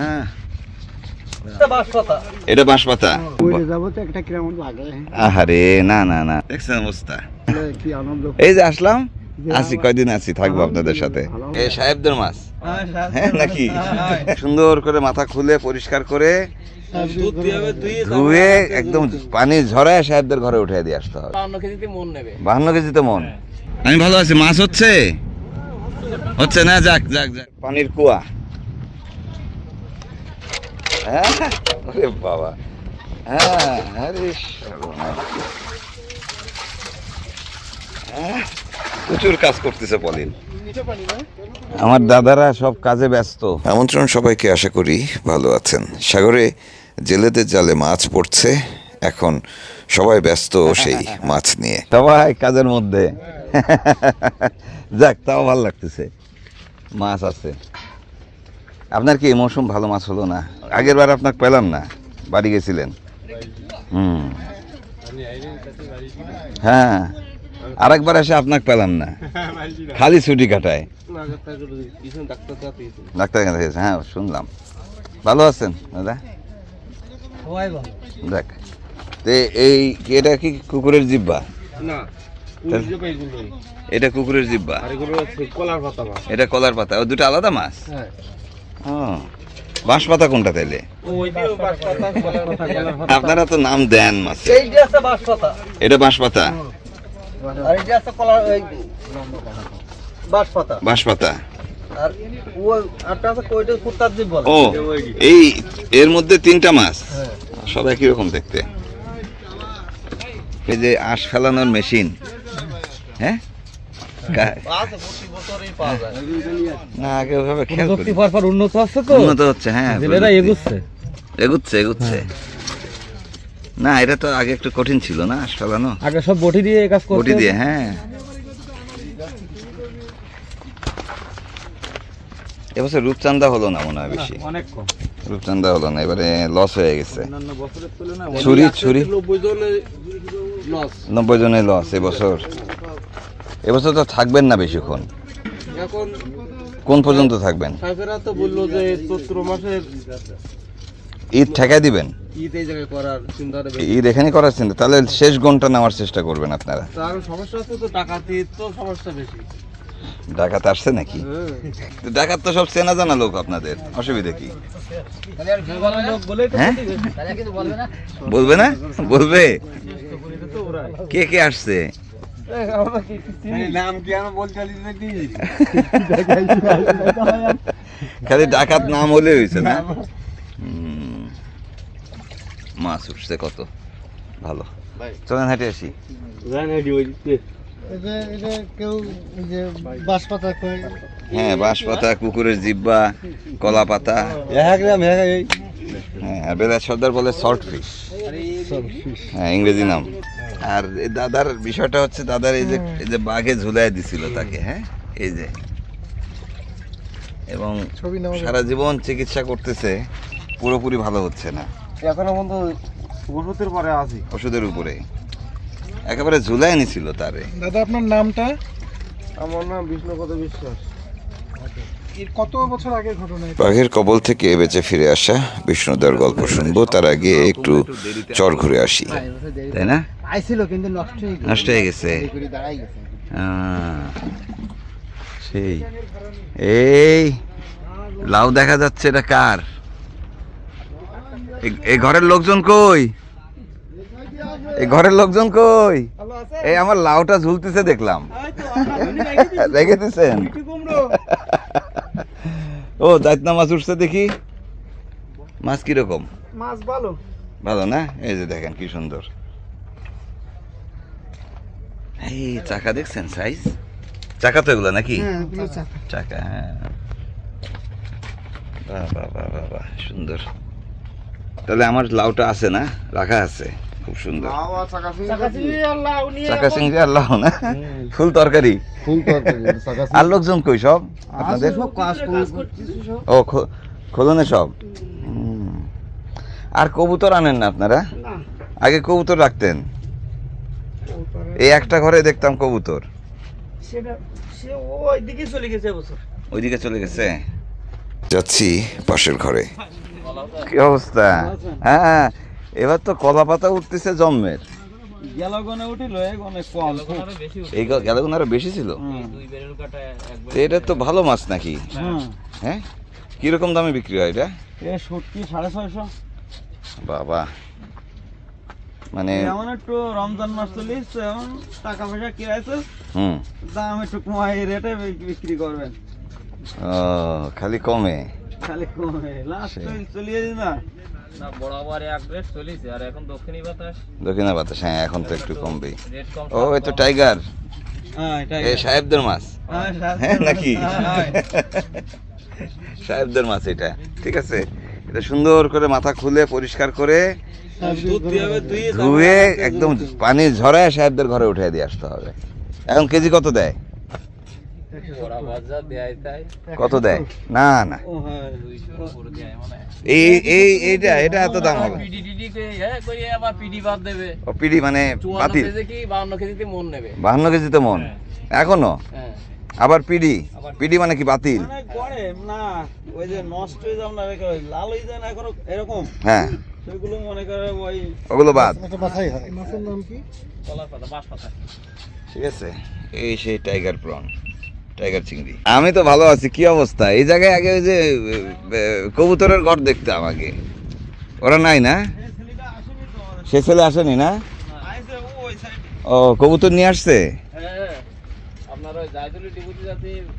হ্যাঁ। এটা বাঁশ পাতা আহারে না না না। দেখছেন অবস্থা? এই যে আসলাম আছি কয়দিন আছি থাকব আপনাদের সাথে। এই সাহেবদের মাছ? হ্যাঁ নাকি? সুন্দর করে মাথা খুলে পরিষ্কার করে ধুয়ে একদম পানি ঝরায় সাহেবদের ঘরে উঠে দিয়ে আসতে হবে। কেজিতে বাহান্ন কেজি তো মন আমি ভালো আছি মাছ হচ্ছে? হচ্ছে না যাক যাক যাক। পানির কুয়া। হ্যাঁ? ওরে বাবা। হ্যাঁ আরে হ্যাঁ, প্রচুর কাজ করতেছে পলিন। আমার দাদারা সব কাজে ব্যস্ত। আমন্ত্রণ সবাইকে আশা করি ভালো আছেন। সাগরে জেলেদের জালে মাছ পড়ছে এখন সবাই ব্যস্ত সেই মাছ নিয়ে। সবাই কাজের মধ্যে। যাক তাও ভালো লাগতেছে। মাছ আছে। আপনার কি এই মৌসুম ভালো মাছ হলো না? আগের বার আপনাকে পেলাম না। বাড়ি গেছিলেন। হুম। হ্যাঁ। আরেকবার এসে আপনাকে পেলাম না। খালি ছুটি কাটায়। ডাক্তার কাছে হ্যাঁ শুনলাম। ভালো আছেন দাদা? দেখ তে এই এটা কি কুকুরের জিব্বা না এটা কুকুরের জিব্বা আর কলার পাতা এটা কলার পাতা ও দুটো আলাদা মাছ? হ্যাঁ। বাঁশ পাতা কোনটা তাইলে? আপনারা তো নাম দেন মাছ এটা বাঁশ পাতা বাঁশ পাতা ও এই এর মধ্যে তিনটা মাছ? হ্যাঁ। সব একই রকম দেখতে। এই যে আঁশ ফেলানোর মেশিন। হ্যাঁ? না আগে ওভাবে খেয়াল করি প্রযুক্তি পর পর উন্নত হচ্ছে তো? উন্নত হচ্ছে হ্যাঁ জেলেরা এগুচ্ছে। এগুচ্ছে এগুচ্ছে। না এটা তো আগে একটু কঠিন ছিল না ফেলানো আগে সব বটি দিয়ে কাজ করতে বটি দিয়ে হ্যাঁ। এবছর রূপচান্দা হলো না মনে হয় বেশি? অনেক কম। রূপচান্দা হলো না এবারে লস হয়ে গেছে। ছুরি ছুরি? নব্বই জনের লস এবছর। এবছর তো থাকবেন না বেশিক্ষণ। এখন কোন পর্যন্ত থাকবেন? সাহেবেরা তো বলল যে চৈত্র মাসের ঈদ ঠেকাই দিবেন? ঈদ এই জায়গায় করার চিন্তা ঈদ এখানে করার চিন্তা। তাহলে শেষ ঘণ্টা নেওয়ার চেষ্টা করবেন আপনারা। তার সমস্যা আছে তো টাকাতে তো সমস্যা বেশি। ডাকাত আসছে নাকি? তো ডাকাত তো সব চেনা জানা লোক আপনাদের। অসুবিধা কি? হ্যাঁ? বলবে না? বলবে? কে কে আসছে? নাম কি আমি বলতে নাকি খালি ডাকাত নাম হলে হয়েছে না? মাছ উঠছে কত? ভালো। চলেন হাঁটে আসি। হ্যাঁ বাঁশ পাতা কুকুরের জিব্বা কলা পাতা। হ্যাঁ বেলা সর্দার বলে সল্ট ফিশ হ্যাঁ ইংরেজি নাম। আর এই দাদার বিষয়টা হচ্ছে দাদার এই যে এই যে বাঘে ঝুলাই দিছিল তাকে হ্যাঁ? এই যে। এবং সারা জীবন চিকিৎসা করতেছে পুরোপুরি ভালো হচ্ছে না। এখনও পর্যন্ত ওষুধের পরে আছি। ওষুধের উপরে। একেবারে ঝুলাই নিছিল তারে। দাদা আপনার নামটা? আমার নাম বিষ্ণুপদ বিশ্বাস। কত বছর আগের ঘটনা বাঘের কবল থেকে বেঁচে ফিরে আসা বিষ্ণুদার গল্প শুনব। তার আগে একটু চর ঘুরে আসি। তাই না? আইছিল কিন্তু নষ্ট হয়ে গেছে। নষ্ট হয়ে গেছে। সেই। এই লাউ দেখা যাচ্ছে এটা কার? এই ঘরের লোকজন কই? এই ঘরের লোকজন কই? এই আমার লাউটা ঝুলতেছে দেখলাম। রেখে দিছেন? ও দায়িত্ব মাছ উঠছে দেখি। মাছ কীরকম? মাছ ভালো। ভালো না? এই যে দেখেন কি সুন্দর। এই চাকা দেখছেন সাইজ চাকা তো এগুলো নাকি? হ্যাঁ চাকা। চাকা হ্যাঁ। বাহ বাহ বাহ বাহ বাহ সুন্দর। তাহলে আমার লাউটা আছে না? রাখা আছে খুব সুন্দর। চাকা চিংড়ি আর লাউ না? ফুল তরকারি? ফুল তরকারি চাকা আর লোকজন কই সব? আপনাদের? ও খো- খোলনে সব? আর কবুতর আনেন না আপনারা? আগে কবুতর রাখতেন। এই একটা ঘরে দেখতাম কবুতর। সেটা সে ওই দিকে চলে গেছে ওইদিকে চলে গেছে? যাচ্ছি পাশের ঘরে। কি অবস্থা? হ্যাঁ এবার তো কলা পাতা উঠতেছে জন্মের। এই আরও বেশি ছিল? এটা তো ভালো মাছ নাকি? হ্যাঁ? কীরকম দামে বিক্রি হয় এটা? শুটকি সাড়ে ছয়শো। বাবা। মানে যেমন একটু রমজান মাস চলিস এখন টাকা পয়সা কি আছে? হুম। দাম একটু কমাই রেটে বিক্রি করবেন। ও খালি কমে। খালি কমে লাস্ট। চলিয়ে না। না বরাবর এক রেট চলিছে আর এখন দক্ষিণী বাতাস। দক্ষিণা বাতাস হ্যাঁ এখন তো একটু কমবেই। ও এই তো টাইগার। হ্যাঁ এ সাহেবদের মাছ। হ্যাঁ, হ্যাঁ নাকি? হ্যাঁ, সাহেবদের মাছ এটা ঠিক আছে? এটা সুন্দর করে মাথা খুলে পরিষ্কার করে হ্যাঁ। ধুয়ে একদম পানি ঝরায় সাহেবদের ঘরে উঠে দিয়ে আসতে হবে। এখন কেজি কত দেয়? কত দেয়? না না। হ্যাঁ এই এই এইটা এটা এত দাম হবে। পিডি হ্যাঁ মানে বাতিল। কেজি কেজিতে মন বাহান্ন মন? এখনও? হ্যাঁ। আবার পিডি? পিডি মানে কি বাতিল? মানে না ওই যে নষ্ট হয়ে যাও না লাল হয়ে যায় না এরকম? হ্যাঁ। সেগুলো মনে করে ওই ওগুলো বাদ। এটা বাছাই হয়। মাছের নাম কি? কলার পাতা বাঁশ পাতা। ঠিক আছে। এই সেই টাইগার প্রন টাইগার চিংড়ি। আমি তো ভালো আছি কি অবস্থা? এই জায়গায় আগে ওই যে কবুতরের ঘর দেখতাম আগে। ওরা নাই না? ছেলেটা আসেনি তো আমাদের। সে ছেলে আসেনি না? ও ওই সাইড। ও কবুতর নিয়ে আসছে হ্যাঁ আপনার ওই জায়দুলি ডিপুটি জাতি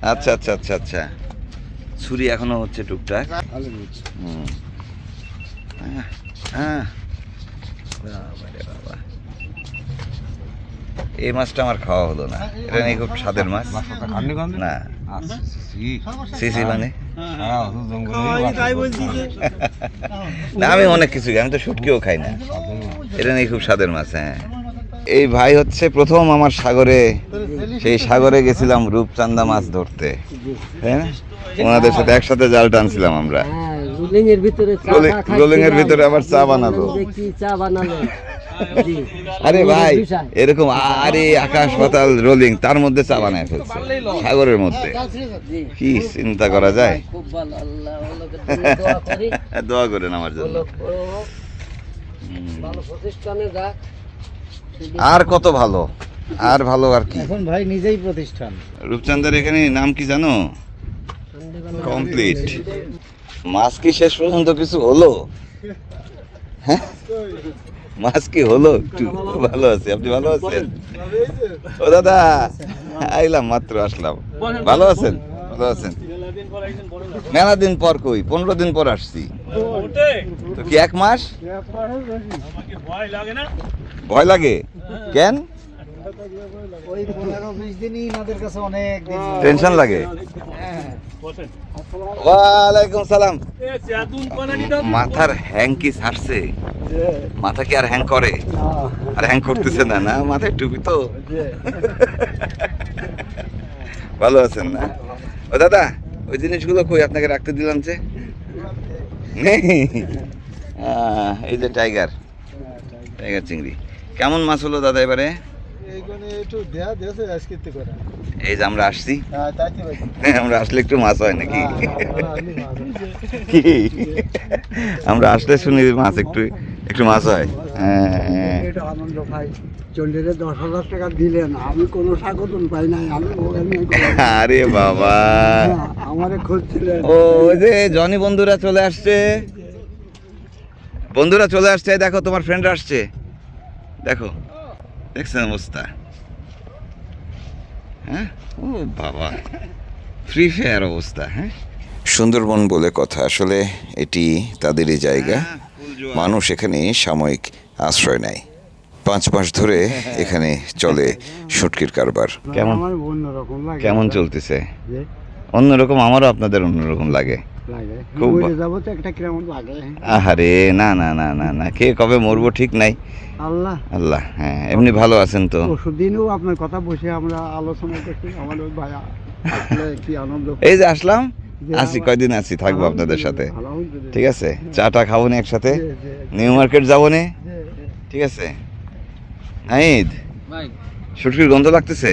আচ্ছা আচ্ছা আচ্ছা আচ্ছা। ছুরি এখনও হচ্ছে টুকটাক। বাবা। এই মাছটা আমার খাওয়া হলো না। এটা নাকি খুব স্বাদের মাছ। না। সি সি মানে? না, আমি অনেক কিছু আমি তো শুটকিও খাই না। এটা নাকি খুব স্বাদের মাছ হ্যাঁ। এই ভাই হচ্ছে প্রথম আমার সাগরে সেই সাগরে গেছিলাম রূপচান্দা মাছ ধরতে হ্যাঁ ওনাদের সাথে একসাথে জাল টানছিলাম আমরা। রোলিং এর ভিতরে রোলিং- এর আবার চা বানালো। চা বানালো আরে ভাই এরকম আরে আকাশ পাতাল রোলিং তার মধ্যে চা বানায় ফেলছে সাগরের মধ্যে। কি চিন্তা করা যায়? দোয়া করি দোয়া করেন আমার জন্য। ভালো প্রতিষ্ঠানে যাক। আর কত ভালো? আর ভালো আর কি? এখন ভাই নিজেই প্রতিষ্ঠান। রূপচান্দার এখানে নাম কি জানো? কমপ্লিট। মাছ কি শেষ পর্যন্ত কিছু হলো? হ্যাঁ? মাছ কি হলো একটু? ভালো আছে আপনি ভালো আছেন? ও দাদা আইলাম মাত্র আসলাম। ভালো আছেন? ভালো আছেন? মেলা দিন পর কই? পনেরো দিন পর আসছি। তো কি এক মাস? ভয় লাগে? কেন? ওই পনেরো বিশ দিনই ইনাদের কাছে অনেক দিন টেনশন লাগে? ওয়ালাইকুম সালাম। মাথার হ্যাং কি ছাড়ছে? মাথা কি আর হ্যাং করে? আর হ্যাং করতেছে না না? মাথায় টুপি তো। ভালো আছেন না? ও দাদা ওই জিনিসগুলো কই আপনাকে রাখতে দিলাম যে? নেই? এই যে টাইগার। টাইগার চিংড়ি। কেমন মাছ হলো দাদা এবারে? এইখানে একটু দেয়া দিয়েছে আজকে করে। এই যে আমরা আসছি। হ্যাঁ তাই কি ভাই। আমরা আসলে একটু মাছ হয় নাকি? হ্যাঁ, আমরা আসলে শুনি মাছ একটু একটু মাছ হয়। হ্যাঁ এটা আনন্দ ভাই। চন্ডিরে দশ হাজার টাকা দিলেন। আমি কোনো স্বাগতন পাই নাই। আমি আরে বাবা। আমারে খুঁজছিলেন। ও ওই যে জনি বন্ধুরা চলে আসছে। বন্ধুরা চলে আসছে দেখো তোমার ফ্রেন্ড আসছে। দেখো দেখছেন অবস্থা? হ্যাঁ? ও বাবা ফ্রি ফায়ার অবস্থা হ্যাঁ? সুন্দরবন বলে কথা আসলে এটি তাদেরই জায়গা। মানুষ এখানে সাময়িক আশ্রয় নেয়। পাঁচ মাস ধরে এখানে চলে শুটকির কারবার। কেমন? কেমন চলতেছে? অন্যরকম আমারও আপনাদের অন্যরকম লাগে। খুব আহারে না না না না না। কে কবে মরবো ঠিক নাই। আল্লাহ। আল্লাহ হ্যাঁ এমনি ভালো আছেন তো? দিনও আপনার কথা বসে আমরা আলোচনা করছি আমার ওই কি আনন্দ এই যে আসলাম আসি কয়দিন আছি থাকব আপনাদের সাথে। ঠিক আছে চাটা খাব নি একসাথে? নিউ মার্কেট যাব নি। ঠিক আছে। শুটকির গন্ধ লাগতেছে?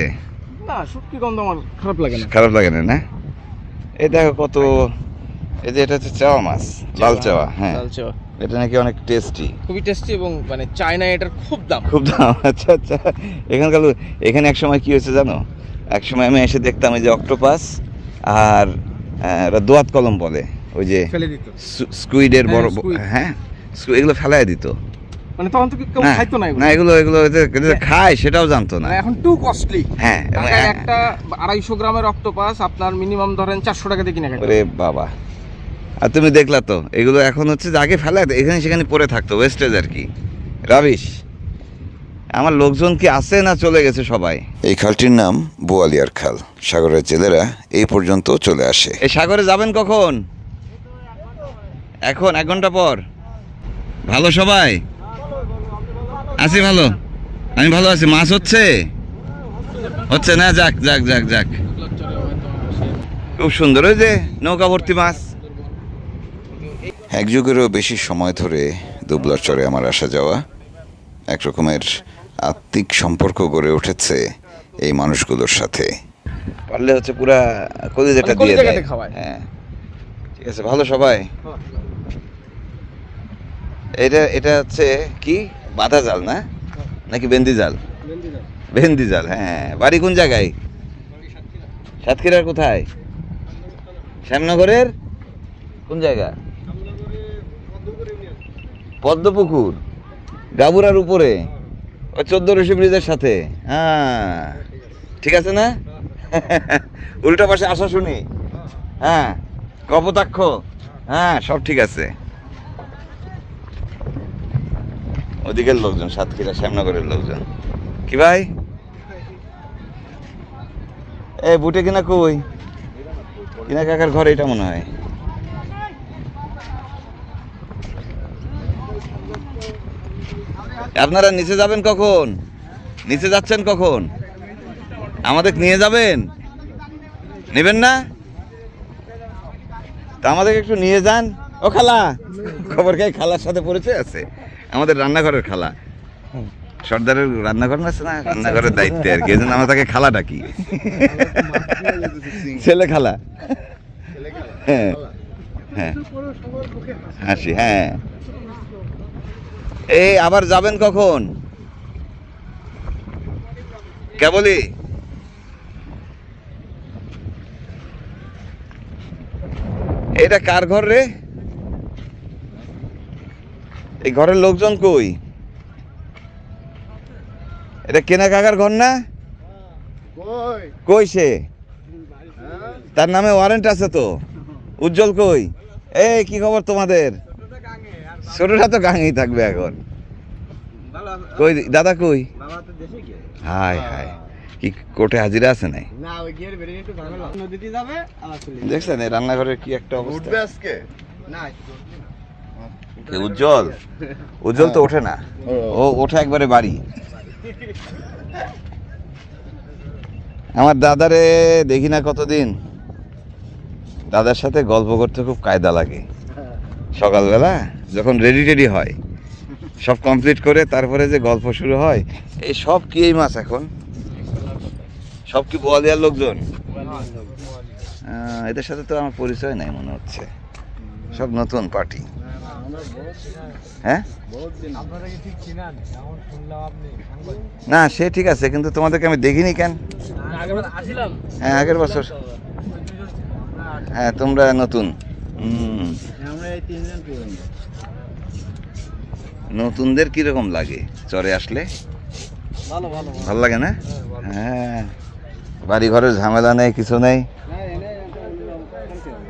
না সত্যি গন্ধ আমার খারাপ লাগে না। খারাপ লাগে না না? এই দেখো কত এই যে এটা হচ্ছে চাওয়া মাছ লাল চাওয়া হ্যাঁ। লাল চাওয়া। এটা নাকি অনেক টেস্টি খুবই টেস্টি এবং মানে চায়না এটার খুব দাম। খুব দাম আচ্ছা আচ্ছা। এখানকার এখানে এক সময় কি হয়েছে জানো? এক সময় আমি এসে দেখতাম এই যে অক্টোপাস আর দোয়াত কলম বলে ওই যে স্কুইডের বড় হ্যাঁ, স্কুইড। হ্যাঁ এগুলো ফেলাই দিত। মানে তখন তো কেউ না, খাইতো না। না এগুলো এগুলো এদের খায় সেটাও জানতো না। মানে এখন টু কস্টলি হ্যাঁ একটা আড়াইশো গ্রামের অক্টোপাস আপনার মিনিমাম ধরেন চারশো টাকা দিয়ে কিনে ওরে বাবা। আর তুমি দেখলা তো এগুলো এখন হচ্ছে যে আগে ফেলা এখানে সেখানে পড়ে থাকতো ওয়েস্টেজ আর কি। রাবিশ আমার লোকজন কি আছে না চলে গেছে সবাই? এই খালটির নাম বোয়ালিয়ার খাল। সাগরের জেলেরা এই পর্যন্ত চলে আসে। এই সাগরে যাবেন কখন? এখন এক ঘণ্টা পর। ভালো সবাই? আছি ভালো? আমি ভালো আছি। মাছ হচ্ছে? হচ্ছে না? যাক যাক যাক যাক। খুব সুন্দর ওই যে নৌকা ভর্তি মাছ। এক যুগেরও বেশি সময় ধরে দুবলার চরে আমার আসা যাওয়া এক রকমের আত্মিক সম্পর্ক গড়ে উঠেছে এই মানুষগুলোর সাথে। পারলে হচ্ছে পুরা কলিজাটা মানে দিয়ে দেয়। হ্যাঁ। ঠিক আছে ভালো সবাই? এটা এটা হচ্ছে কি? বাঁধা জাল না? নাকি বেন্দি জাল। বেন্দি জাল হ্যাঁ। বাড়ি কোন জায়গায়? সাতক্ষীরার কোথায়? শ্যামনগরের? কোন জায়গা? পদ্মপুকুর গাবুরার উপরে, ওই চোদ্দ রশি ব্রিজের সাথে। হ্যাঁ ঠিক আছে না? উল্টা পাশে আসা শুনি। হ্যাঁ কপোতাক্ষ। হ্যাঁ সব ঠিক আছে। ওদিকের লোকজন, সাতক্ষীরা, শ্যামনগরের লোকজন। কি ভাই? এ বুটে কিনা কই? কিনা কাকার ঘরে, এটা মনে হয়। আপনারা নিচে যাবেন কখন? নিচে যাচ্ছেন কখন? আমাদের নিয়ে যাবেন? নেবেন না? তা আমাদের একটু নিয়ে যান। ও খালা, খবর খাই খালার সাথে পরিচয় আছে? আমাদের রান্নাঘরের খালা। সর্দারের রান্নাঘর আছে না? রান্নাঘরের দায়িত্বে আর কি। এই জন্য আমরা তাকে খালা ডাকি। ছেলে খালা। হ্যাঁ। হ্যাঁ। হাসি হ্যাঁ। এই আবার যাবেন কখন? কেবলই এটা কার ঘর রে? এই ঘরের লোকজন কই? এটা কেনা কাকার ঘর না? কই সে? তার নামে ওয়ারেন্ট আছে তো। উজ্জ্বল কই? এই কি খবর তোমাদের? ছোটটা তো গাঙেই থাকবে এখন। কই দাদা কই? হাই হাই কি কোর্টে হাজিরা আছে নাই? দেখছেন এই রান্নাঘরের কি একটা অবস্থা? আজকে? উজ্জ্বল? উজ্জ্বল তো ওঠে না। ও ওঠে একবারে বাড়ি। আমার দাদারে দেখি না কতদিন। দাদার সাথে গল্প করতে খুব কায়দা লাগে। সকালবেলা যখন রেডি টেডি হয় সব কমপ্লিট করে তারপরে যে গল্প শুরু হয় এই সব কি এই মাছ এখন? সব কি বোয়ালিয়ার লোকজন? এদের সাথে তো আমার পরিচয় নাই মনে হচ্ছে। সব নতুন পার্টি। হ্যাঁ? না সে ঠিক আছে কিন্তু তোমাদেরকে আমি দেখিনি কেন? হ্যাঁ আগের বছর। হ্যাঁ তোমরা নতুন। নতুনদের কীরকম লাগে? চরে আসলে? ভালো লাগে না? হ্যাঁ বাড়ি ঘরের ঝামেলা নেই কিছু নেই?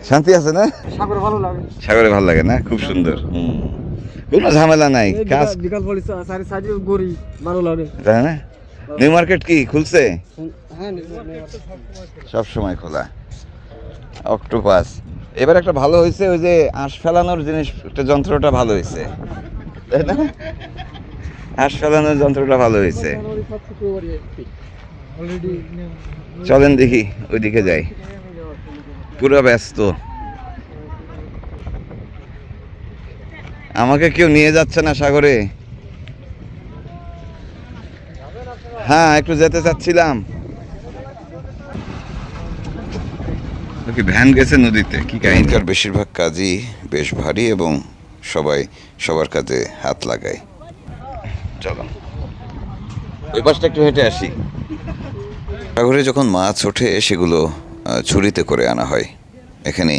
শান্তি আছে। না? সাগর ভালো লাগে। না? খুব সুন্দর। হুম। কোনো ঝামেলা নাই কাজ বিকাল গড়ি ভালো লাগে। তাই না? নিউ মার্কেট কি খুলছে? হ্যাঁ সব সময় খোলা। অক্টোপাস। এবার একটা ভালো হয়েছে, ওই যে আঁশ ফেলানোর জিনিস যন্ত্রটা ভালো হয়েছে। তাই না? আঁশ ফেলানোর যন্ত্রটা ভালো হয়েছে। চলেন দেখি, ওইদিকে যাই। পুরো ব্যস্ত। আমাকে কেউ নিয়ে যাচ্ছে না সাগরে? হ্যাঁ একটু যেতে চাচ্ছিলাম। কি ভ্যান গেছে নদীতে, কি কাহিনীকার বেশিরভাগ কাজই বেশ ভারী এবং সবাই সবার কাজে হাত লাগায়। চলো। ওই পাশটা একটু হেঁটে আসি। সাগরে যখন মাছ ওঠে, সেগুলো ঝুড়িতে করে আনা হয়। এখানে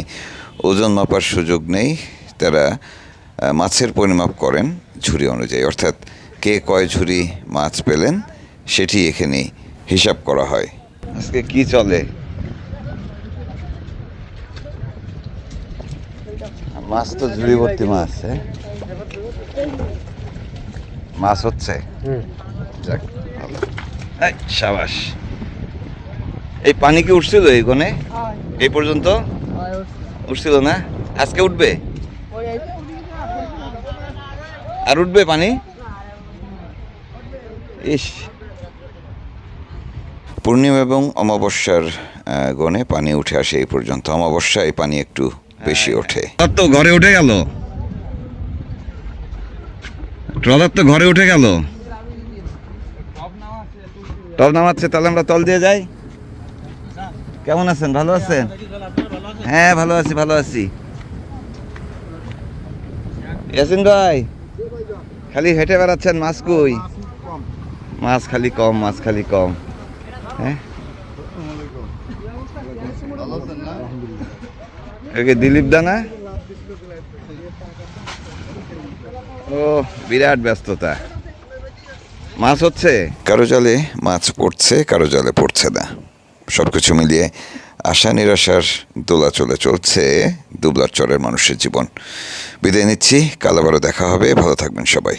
ওজন মাপার সুযোগ নেই। তারা মাছের পরিমাপ করেন ঝুড়ি অনুযায়ী। অর্থাৎ কে কয় ঝুড়ি মাছ পেলেন, সেটি এখানে হিসাব করা হয়। আজকে কি চলে? মাছ তো ঝুড়ি ভর্তি মাছ হ্যাঁ? মাছ হচ্ছে? যাক ভালো। এই, সাবাস। এই পানি কি উঠছিল এই কোণে? এই পর্যন্ত? উঠছিল। না? আজকে উঠবে? আর উঠবে পানি? ইস। পূর্ণিমা এবং অমাবস্যার গণে পানি উঠে আসে এই পর্যন্ত। অমাবস্যায় পানি একটু বেশি ওঠে। তো ঘরে উঠে গেল। ট্রলার তো ঘরে উঠে গেল। টল নামাচ্ছে তাহলে আমরা তল দিয়ে যাই। কেমন আছেন? ভালো আছেন? হ্যাঁ ভালো আছি ভালো আছি। ইয়াসিন ভাই খালি হেঁটে বেড়াচ্ছেন মাছ কই? মাছ খালি কম মাছ খালি কম। হ্যাঁ? একে দিলীপ দানা ও, বিরাট ব্যস্ততা। মাছ হচ্ছে? কারও জালে মাছ পড়ছে, কারও জালে পড়ছে না। সব কিছু মিলিয়ে আশা নিরাশার দোলা চলে চলছে দুবলার চরের মানুষের জীবন। বিদায় নিচ্ছি, কাল আবারও দেখা হবে। ভালো থাকবেন সবাই।